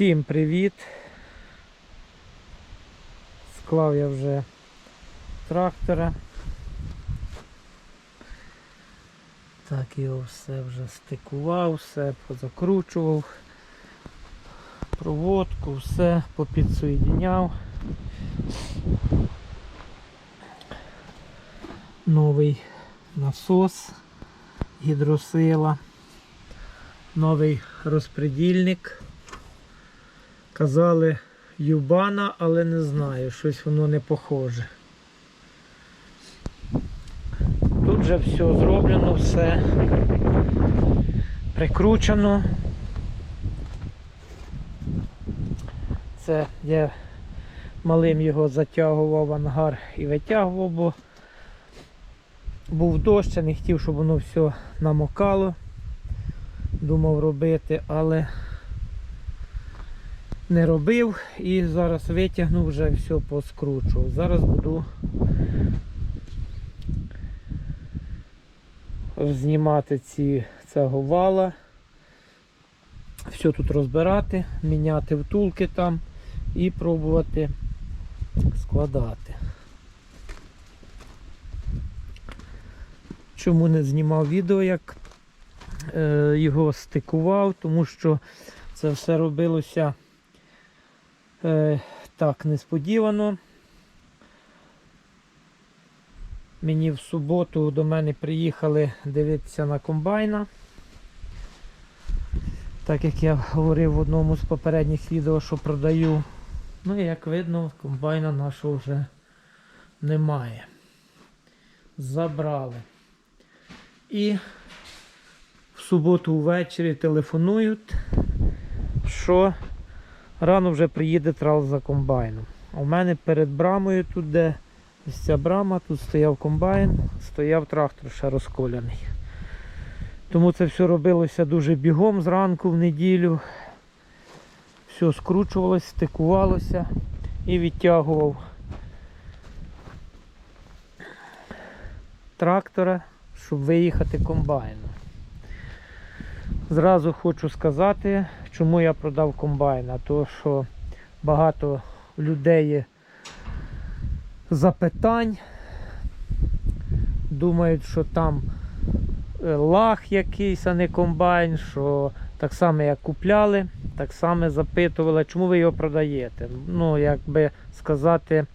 Всім привіт! Склав я вже трактора. Так, його все вже стикував, все позакручував, проводку, все попідсоєдіняв. Новий насос, гідросила, новий розпредільник. Казали Юбана, але не знаю, щось воно не похоже. Тут вже все зроблено, все прикручено. Це я малим його затягував в ангар і витягував, бо був дощ, я не хотів, щоб воно все намокало. Думав робити, але не робив і зараз витягнув вже все поскручував. Зараз буду знімати ці цього вала, все тут розбирати, міняти втулки там і пробувати складати. Чому не знімав відео, як е, його стикував, тому що це все робилося е, так несподівано. Мені в суботу до мене приїхали дивитися на комбайна. Так як я говорив в одному з попередніх відео, що продаю. Ну і як видно, комбайна нашого вже немає. Забрали. І в суботу ввечері телефонують, що рано вже приїде трал за комбайном. У мене перед брамою тут, де ось ця брама, тут стояв комбайн, стояв трактор ще розколяний. Тому це все робилося дуже бігом зранку в неділю. Все скручувалося, стикувалося і відтягував трактора, щоб виїхати комбайном. Зразу хочу сказати, чому я продав комбайна. То що багато людей запитань. Думають, що там е, лах якийсь, а не комбайн, що так само як купляли, так само запитували, чому ви його продаєте. Ну, як би сказати,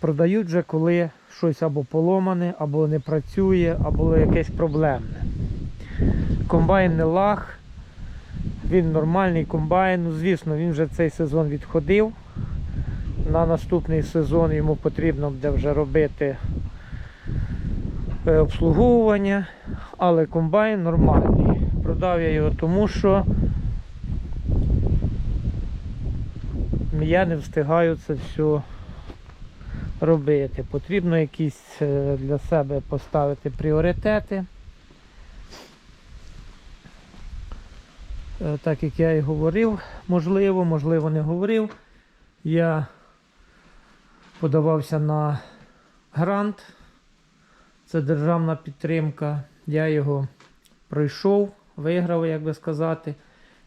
продають вже коли щось або поломане, або не працює, або якесь проблемне. Комбайн не лах, він нормальний комбайн. Ну, звісно, він вже цей сезон відходив. На наступний сезон йому потрібно буде вже робити е, обслуговування, але комбайн нормальний. Продав я його тому, що я не встигаю це все робити. Потрібно якісь е, для себе поставити пріоритети. Так як я і говорив, можливо, можливо, не говорив. Я подавався на грант. Це державна підтримка. Я його пройшов, виграв, як би сказати.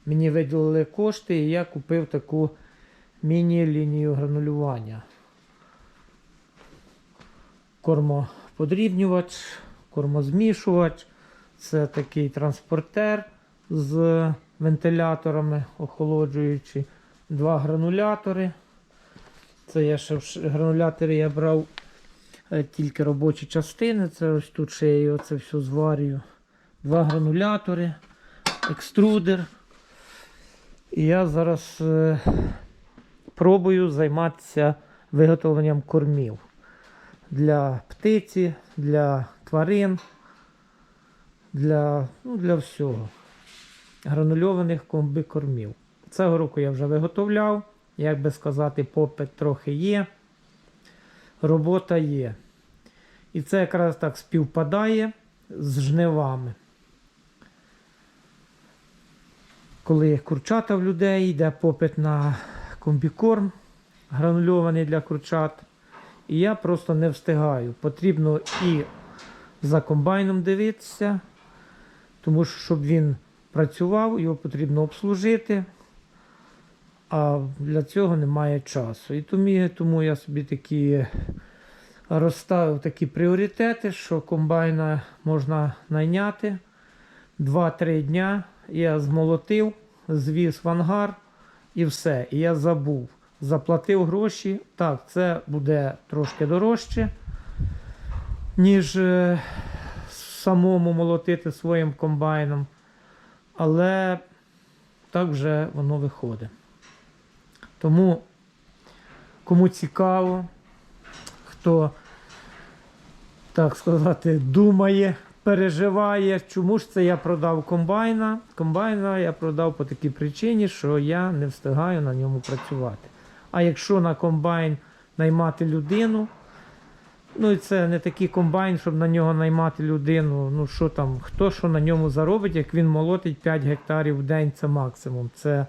Мені виділили кошти і я купив таку міні-лінію гранулювання. Кормоподрібнювач, кормозмішувач. Це такий транспортер з вентиляторами охолоджуючи. Два гранулятори. Це я ще гранулятори я брав е, тільки робочі частини. Це ось тут ще я це все зварюю. Два гранулятори, екструдер. І я зараз е, пробую займатися виготовленням кормів для птиці, для тварин, для, ну, для всього. Гранульованих комбікормів. Цього року я вже виготовляв. Як би сказати, попит трохи є. Робота є. І це якраз так співпадає з жнивами. Коли курчата в людей, йде попит на комбікорм, гранульований для курчат. І я просто не встигаю. Потрібно і за комбайном дивитися, тому що щоб він працював, його потрібно обслужити, а для цього немає часу. І тому, тому я собі такі розставив такі пріоритети, що комбайна можна найняти 2-3 дня. Я змолотив, звіз в ангар і все. І я забув. Заплатив гроші. Так, це буде трошки дорожче, ніж е, самому молотити своїм комбайном. Але так вже воно виходить. Тому, кому цікаво, хто, так сказати, думає, переживає, чому ж це я продав комбайна. Комбайна я продав по такій причині, що я не встигаю на ньому працювати. А якщо на комбайн наймати людину, ну і це не такий комбайн, щоб на нього наймати людину. Ну що там, хто що на ньому заробить, як він молотить 5 гектарів в день, це максимум. Це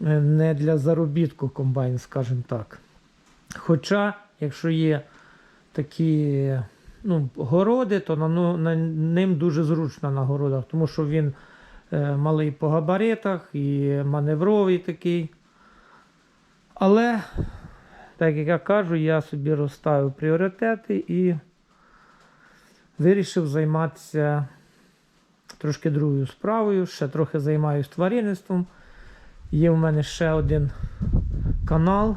е, не для заробітку комбайн, скажімо так. Хоча, якщо є такі ну, городи, то на, ну, на ним дуже зручно на городах, тому що він е, малий по габаритах і маневровий такий. Але, так як я кажу, я собі розставив пріоритети і вирішив займатися трошки другою справою. Ще трохи займаюся тваринництвом. Є в мене ще один канал,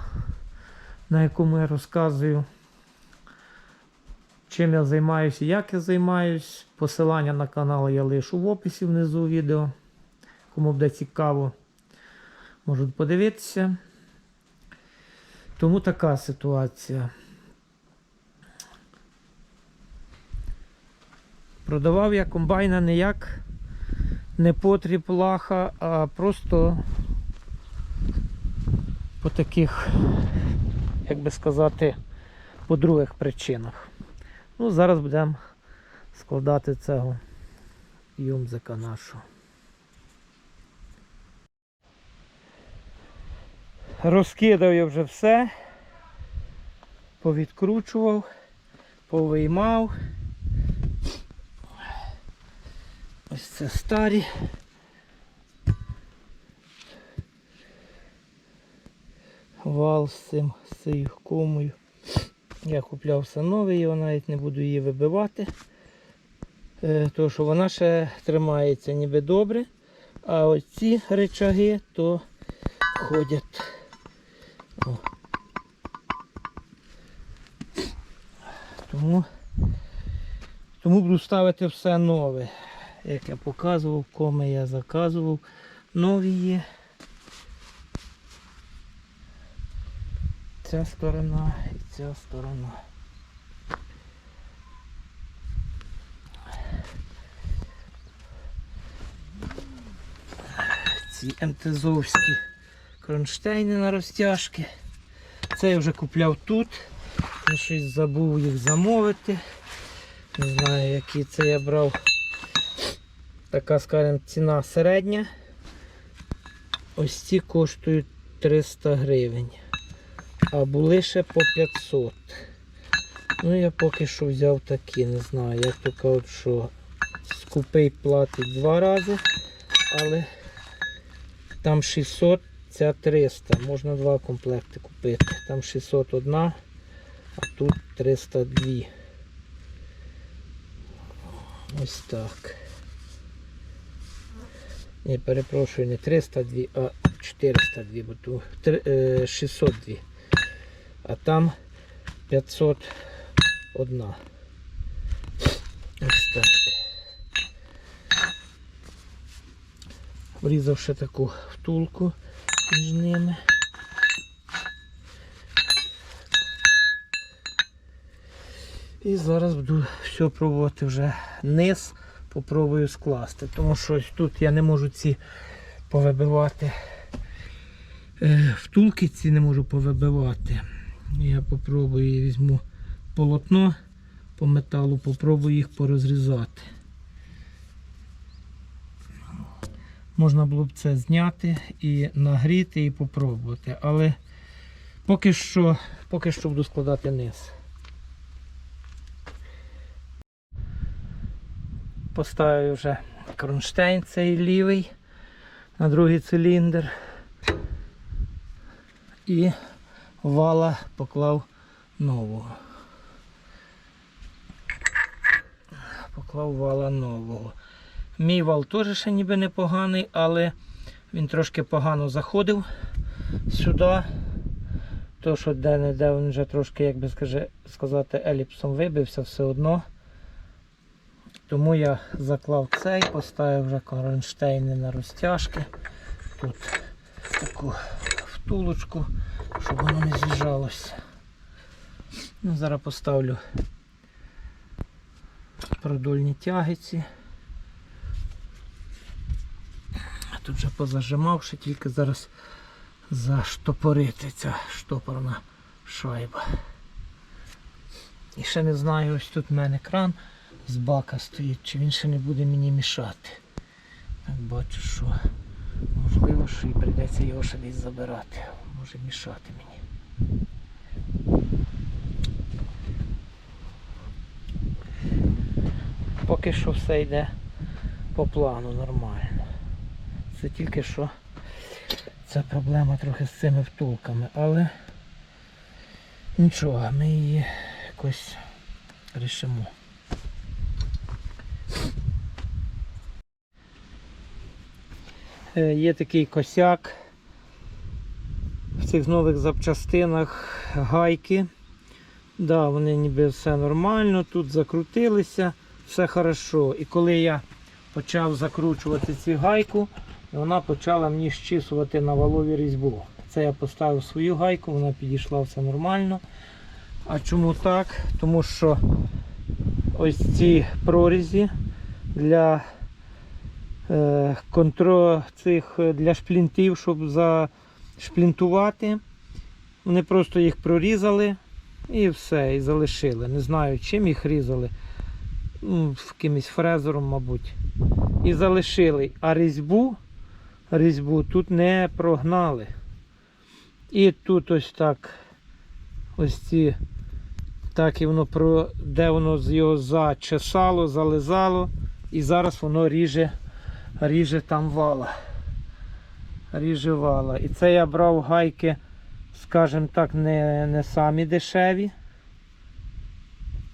на якому я розказую, чим я займаюся і як я займаюсь. Посилання на канал я лишу в описі внизу відео. Кому буде цікаво, можуть подивитися. Тому така ситуація. Продавав я комбайна не як непотріб лаха, а просто по таких, як би сказати, по других причинах. Ну, зараз будемо складати цього юмзика нашого. Розкидав я вже все, повідкручував, повиймав. Ось це старі. Вал з цим, з цією комою. Я купляв все нове, його навіть не буду її вибивати. Е, тому що вона ще тримається ніби добре. А ось ці речаги то ходять. Тому, тому буду ставити все нове. Як я показував, коми я заказував. Нові є. Ця сторона і ця сторона. Ці МТЗовські кронштейни на розтяжки. Це я вже купляв тут. Я щось забув їх замовити. Не знаю, які це я брав. Така, скажімо, ціна середня. Ось ці коштують 300 гривень. А були ще по 500. Ну я поки що взяв такі, не знаю. Як то кажуть, що скупий платить два рази, але там 600, ця 300. Можна два комплекти купити. Там 601, а тут 302. Ось так. Ні, перепрошую, не 302, а 402, бо тут три- е, 602. А там 501. Ось так. Врізав ще таку втулку між ними. І зараз буду все пробувати вже низ, попробую скласти. Тому що ось тут я не можу ці повибивати. Е, Втулки ці не можу повибивати. Я попробую візьму полотно по металу, попробую їх порозрізати. Можна було б це зняти і нагріти і попробувати. Але поки що, поки що буду складати низ. Поставив вже Кронштейн цей лівий на другий циліндр. І вала поклав нового. Поклав вала нового. Мій вал теж ще ніби непоганий, але він трошки погано заходив сюди. То, що де-не-де він вже трошки, як би сказати, еліпсом вибився все одно. Тому я заклав цей, поставив вже кронштейни на розтяжки. Тут таку втулочку, щоб воно не з'їжджалося. Ну, зараз поставлю продольні тягиці. Тут вже позажимав, ще тільки зараз заштопорити ця штопорна шайба. І ще не знаю, ось тут в мене кран з бака стоїть, чи він ще не буде мені мішати. Так бачу, що можливо, що і прийдеться його ще десь забирати. Може мішати мені. Поки що все йде по плану нормально. Це тільки що це проблема трохи з цими втулками, але нічого, ми її якось рішимо. Є такий косяк в цих нових запчастинах гайки. Да, вони ніби все нормально, тут закрутилися, все хорошо. І коли я почав закручувати цю гайку, вона почала мені щісувати на валові різьбу. Це я поставив свою гайку, вона підійшла все нормально. А чому так? Тому що ось ці прорізі для е, контро цих е, для шплінтів, щоб зашплінтувати. Вони просто їх прорізали і все, і залишили. Не знаю, чим їх різали. Ну, Якимось фрезером, мабуть. І залишили. А різьбу, різьбу тут не прогнали. І тут ось так. Ось ці. Так і воно про де воно його зачесало, зализало. І зараз воно ріже, ріже там вала. Ріже вала. І це я брав гайки, скажімо так, не, не самі дешеві.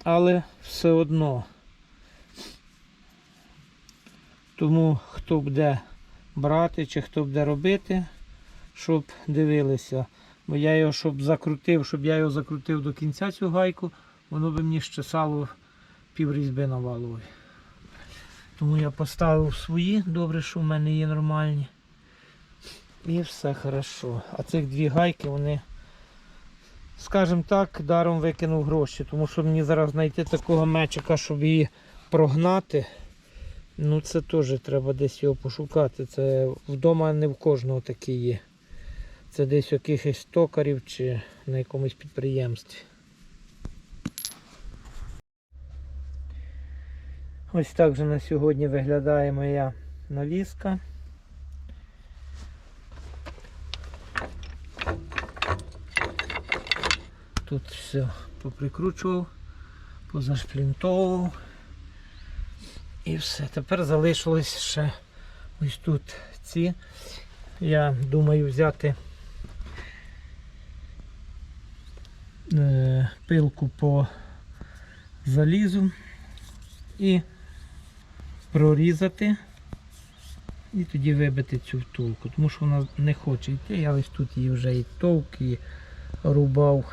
Але все одно. Тому хто буде брати чи хто буде робити, щоб дивилися. Бо я його щоб закрутив, щоб я його закрутив до кінця цю гайку, воно би мені щесало піврізьби на валові. Тому я поставив свої, добре, що в мене є нормальні. І все хорошо. А цих дві гайки, вони, скажімо так, даром викинув гроші. Тому що мені зараз знайти такого мечика, щоб її прогнати. Ну це теж треба десь його пошукати. Це вдома не в кожного такі є. Це десь якихось токарів чи на якомусь підприємстві. Ось так же на сьогодні виглядає моя навіска. Тут все поприкручував, позашплінтовував. І все. Тепер залишилось ще ось тут ці. Я думаю взяти е, пилку по залізу і прорізати і тоді вибити цю втулку, тому що вона не хоче йти. Я ось тут її вже і товк, і рубав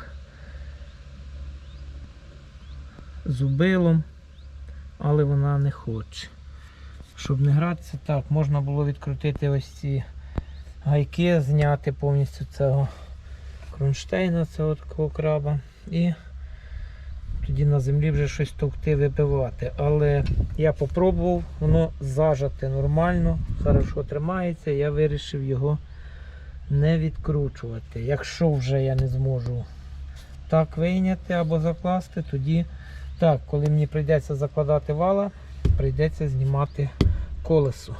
зубилом, але вона не хоче. Щоб не гратися, так, можна було відкрутити ось ці гайки, зняти повністю цього кронштейна, цього такого краба. І тоді на землі вже щось товкти вибивати. Але я попробував, воно зажати нормально, хорошо тримається, я вирішив його не відкручувати. Якщо вже я не зможу так вийняти або закласти, тоді так, коли мені прийдеться закладати вала, прийдеться знімати колесо.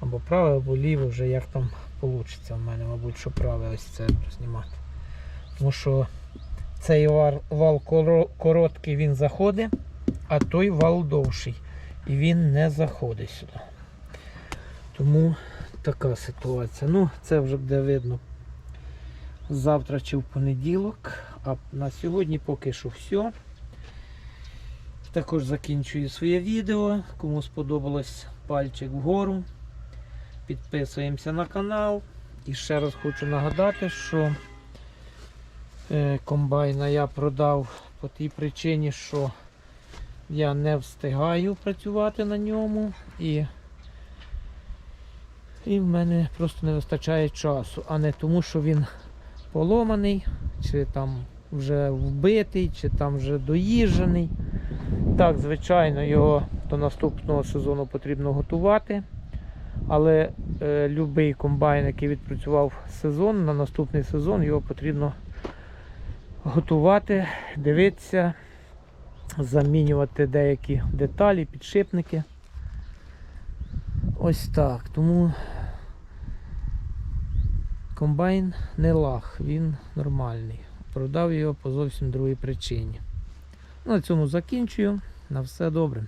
Або праве, або ліве, вже як там вийде в мене, мабуть, що праве ось це знімати. Тому що цей вал, короткий, він заходить, а той вал довший. І він не заходить сюди. Тому така ситуація. Ну, це вже буде видно завтра чи в понеділок. А на сьогодні поки що все. Також закінчую своє відео. Кому сподобалось пальчик вгору. Підписуємося на канал. І ще раз хочу нагадати, що комбайна я продав по тій причині, що я не встигаю працювати на ньому і, і в мене просто не вистачає часу, а не тому, що він поломаний, чи там вже вбитий, чи там вже доїжджений. Так, звичайно, його до наступного сезону потрібно готувати. Але е, будь-який комбайн, який відпрацював сезон, на наступний сезон його потрібно готувати, дивитися, замінювати деякі деталі, підшипники. Ось так. Тому комбайн не лаг, він нормальний. Продав його по зовсім другій причині. На цьому закінчую. На все добре.